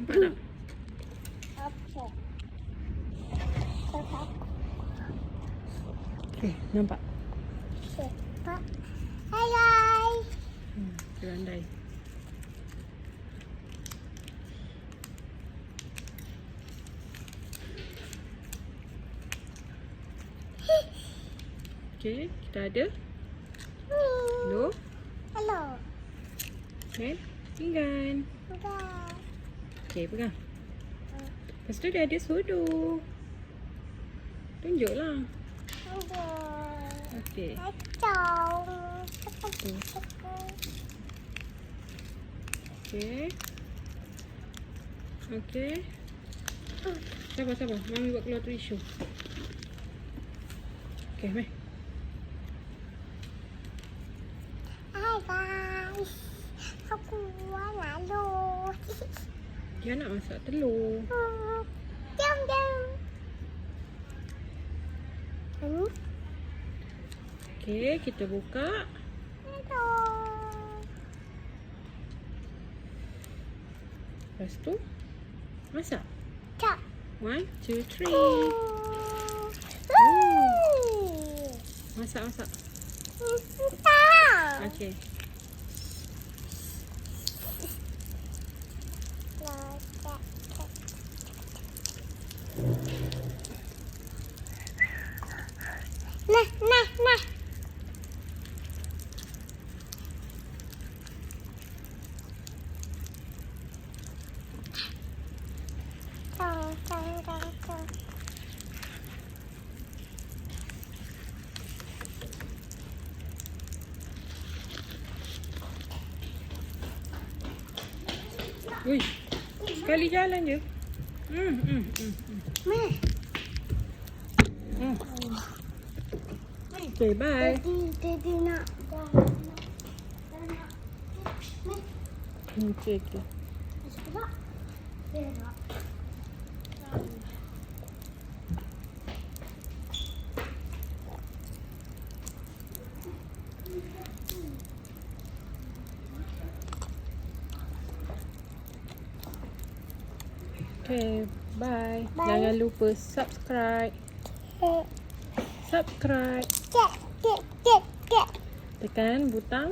Eh, nampak. Cepat. Hai guys. Hmm. Okay, kita ada Hello Hello. Okay, pinggan Udah. Okay, pegang Lepas tu dia ada sudu Tunjuklah. Okay Kacau. Tu. Okay Okay Sabar, sabar Mami buat keluar tisu Okay, meh Hai guys. Aku lalu. Dia nak masak telur Jom jom. Hmm. Okay, kita buka Hello. Lepas tu Masak Cak. One, two, three Oh. Masak, masak Entah. Okay না না না Uy, sekali jalan je. Hmm, hmm, hmm. Meh. Say bye. Daddy, daddy, not, not, not. Take it. Okay, bye. bye. Jangan lupa subscribe. Okay. subscribe. Tekan butang